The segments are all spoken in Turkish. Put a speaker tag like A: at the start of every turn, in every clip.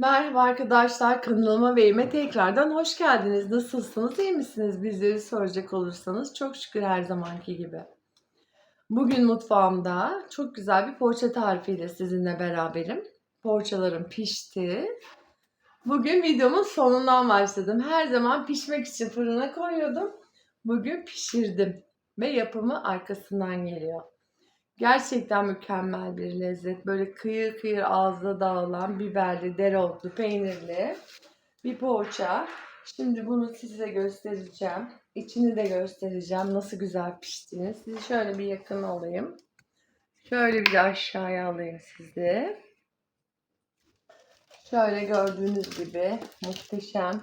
A: Merhaba arkadaşlar kanalıma ve evime tekrardan hoş geldiniz. Nasılsınız? iyi misiniz? Bizleri soracak olursanız çok şükür her zamanki gibi. Bugün mutfağımda çok güzel bir poğaça tarifiyle sizinle beraberim. Poğaçalarım pişti. Bugün videomun sonundan başladım. Her zaman pişmek için fırına koyuyordum. Bugün pişirdim ve yapımı arkasından geliyor. Gerçekten mükemmel bir lezzet. Böyle kıyır kıyır ağızda dağılan biberli, dereotlu, peynirli bir poğaça. Şimdi bunu size göstereceğim. İçini de göstereceğim. Nasıl güzel piştiğini. Sizi şöyle bir yakın alayım. Şöyle bir de aşağıya alayım sizi. Şöyle gördüğünüz gibi muhteşem.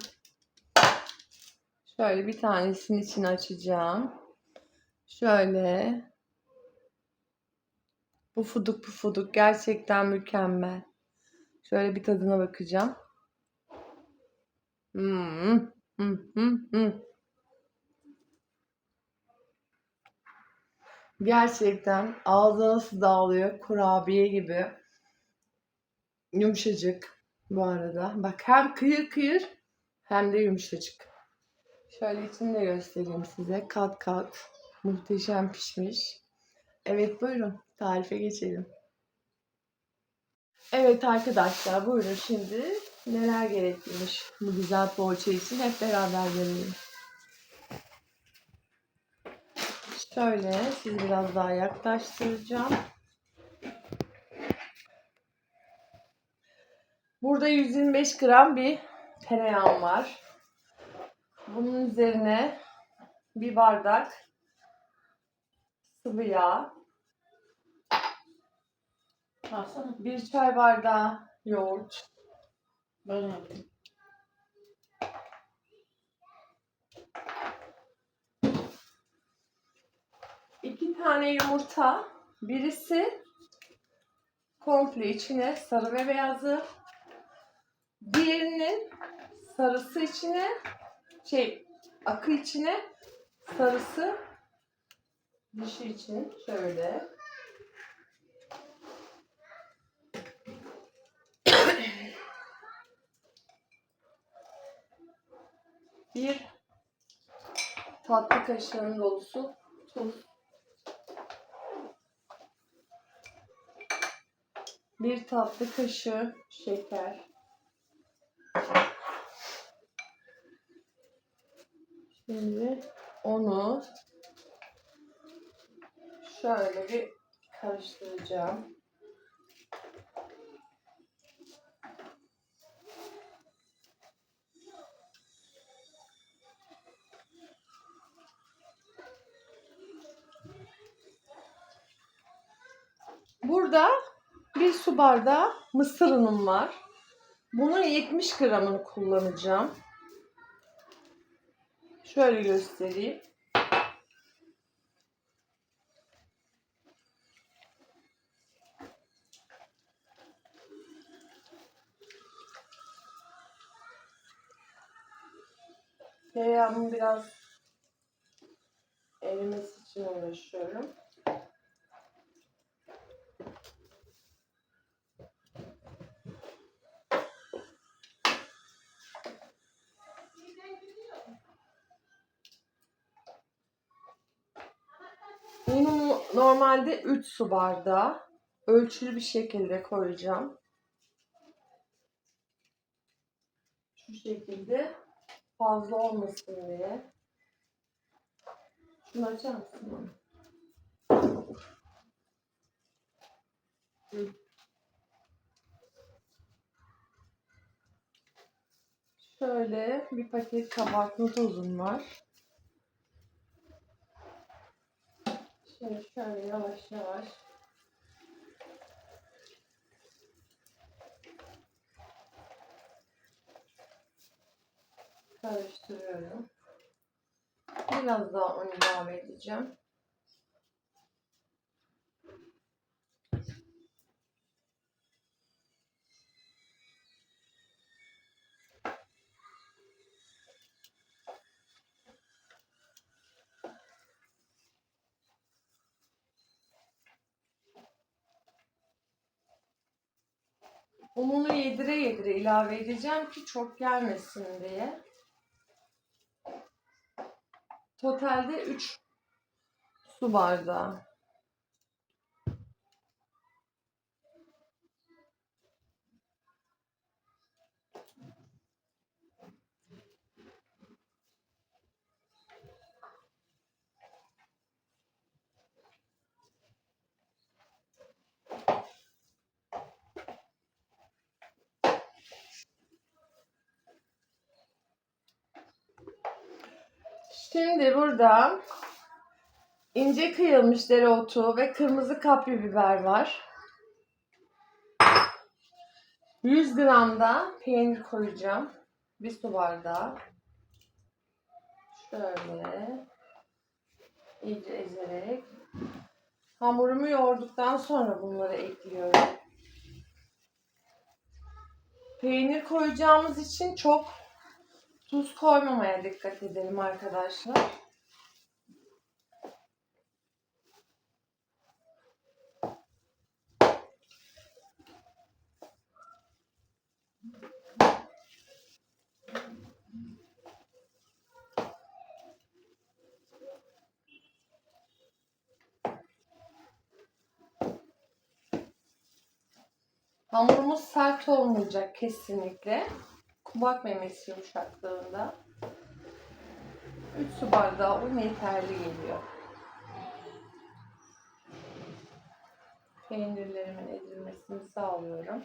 A: Şöyle bir tanesinin içini açacağım. Şöyle Pufuduk pufuduk gerçekten mükemmel. Şöyle bir tadına bakacağım. Hmm, hmm, hmm, hmm. Gerçekten ağza nasıl dağılıyor kurabiye gibi. Yumuşacık bu arada. Bak hem kıyır kıyır hem de yumuşacık. Şöyle içini de göstereyim size. Kat kat. Muhteşem pişmiş. Evet buyurun tarife geçelim. Evet arkadaşlar buyurun şimdi neler gerekliymiş bu güzel poğaça için hep beraber görelim. Şöyle sizi biraz daha yaklaştıracağım. Burada 125 gram bir tereyağım var. Bunun üzerine bir bardak sıvı yağ,
B: Alsana.
A: bir çay bardağı yoğurt,
B: Ben yapayım.
A: iki tane yumurta, birisi komple içine sarı ve beyazı, diğerinin sarısı içine, şey akı içine, sarısı dışı için şöyle. Bir tatlı kaşığının dolusu tuz. Bir tatlı kaşığı şeker. Şimdi onu şöyle bir karıştıracağım. Burada bir su bardağı mısır unum var. Bunun 70 gramını kullanacağım. Şöyle göstereyim. Tereyağımın biraz erimesi için uğraşıyorum. Normalde 3 su bardağı ölçülü bir şekilde koyacağım. Şu şekilde fazla olmasın diye. Şunu açar mısın. Şöyle bir paket kabartma tozum var. Şimdi şöyle yavaş yavaş karıştırıyorum. Biraz daha un ilave edeceğim. Ununu yedire yedire ilave edeceğim ki çok gelmesin diye. Totalde 3 su bardağı. Şimdi burada ince kıyılmış dereotu ve kırmızı kapya biber var. 100 gram da peynir koyacağım. Bir su bardağı. Şöyle iyice ezerek hamurumu yoğurduktan sonra bunları ekliyorum. Peynir koyacağımız için çok Tuz koymamaya dikkat edelim arkadaşlar. Hamurumuz sert olmayacak kesinlikle kubak memesi yumuşaklığında 3 su bardağı un yeterli geliyor. Peynirlerimin ezilmesini sağlıyorum.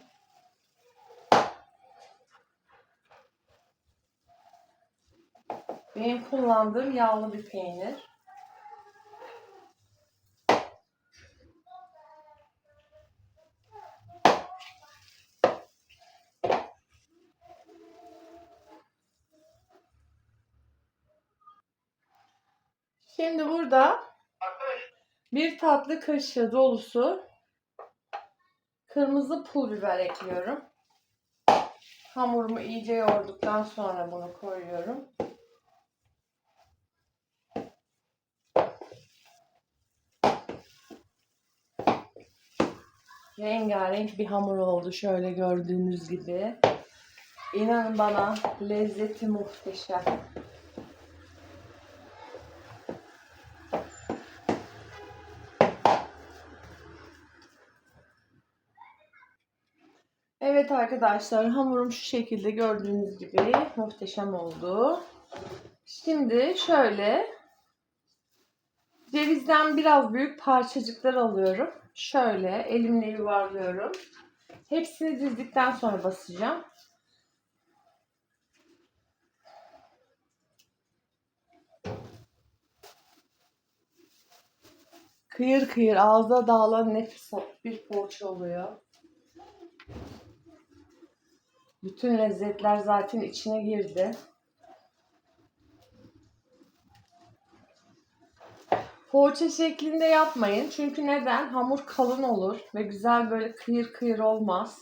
A: Benim kullandığım yağlı bir peynir. Şimdi burada bir tatlı kaşığı dolusu kırmızı pul biber ekliyorum. Hamurumu iyice yoğurduktan sonra bunu koyuyorum. Rengarenk bir hamur oldu şöyle gördüğünüz gibi. İnanın bana lezzeti muhteşem. Evet arkadaşlar hamurum şu şekilde gördüğünüz gibi muhteşem oldu. Şimdi şöyle cevizden biraz büyük parçacıklar alıyorum. Şöyle elimle yuvarlıyorum. Hepsini dizdikten sonra basacağım. Kıyır kıyır ağza dağılan nefis bir poğaça oluyor. Bütün lezzetler zaten içine girdi. Poğaça şeklinde yapmayın. Çünkü neden? Hamur kalın olur ve güzel böyle kıyır kıyır olmaz.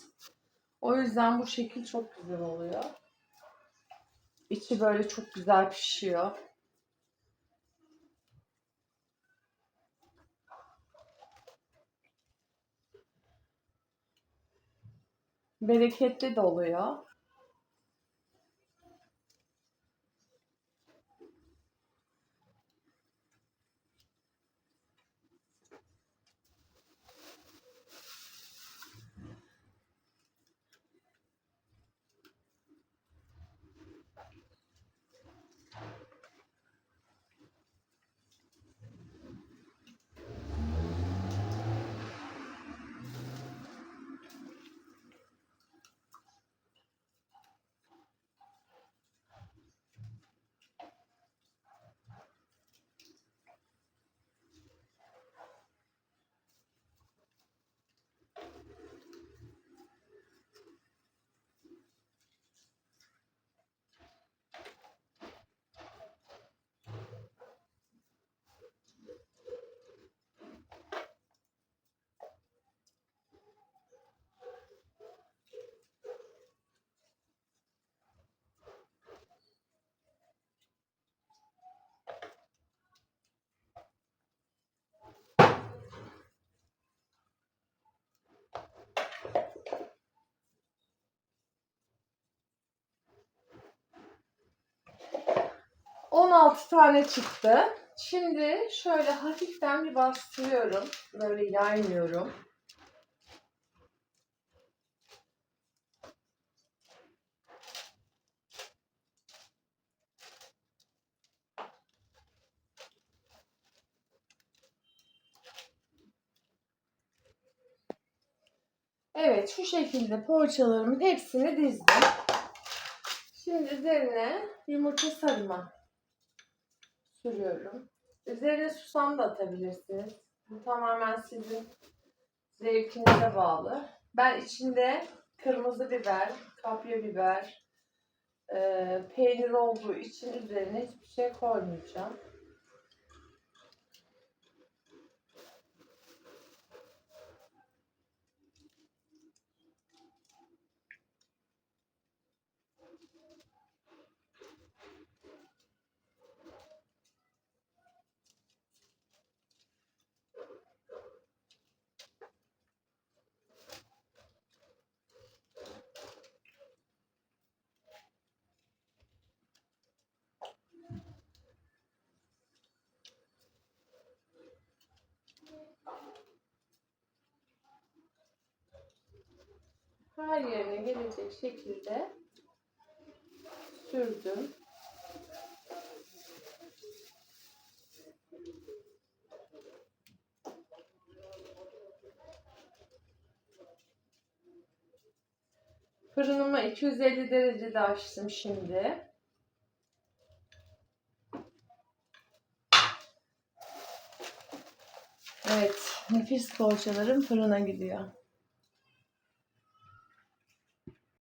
A: O yüzden bu şekil çok güzel oluyor. İçi böyle çok güzel pişiyor. Bereketli de oluyor. 16 tane çıktı. Şimdi şöyle hafiften bir bastırıyorum. Böyle yaymıyorum. Evet şu şekilde poğaçalarımın hepsini dizdim. Şimdi üzerine yumurta sarımı sürüyorum. Üzerine susam da atabilirsiniz. Bu tamamen sizin zevkinize bağlı. Ben içinde kırmızı biber, kapya biber, e, peynir olduğu için üzerine hiçbir şey koymayacağım. Her yerine gelecek şekilde sürdüm. Fırınımı 250 derecede açtım şimdi. Evet, nefis poğaçalarım fırına gidiyor.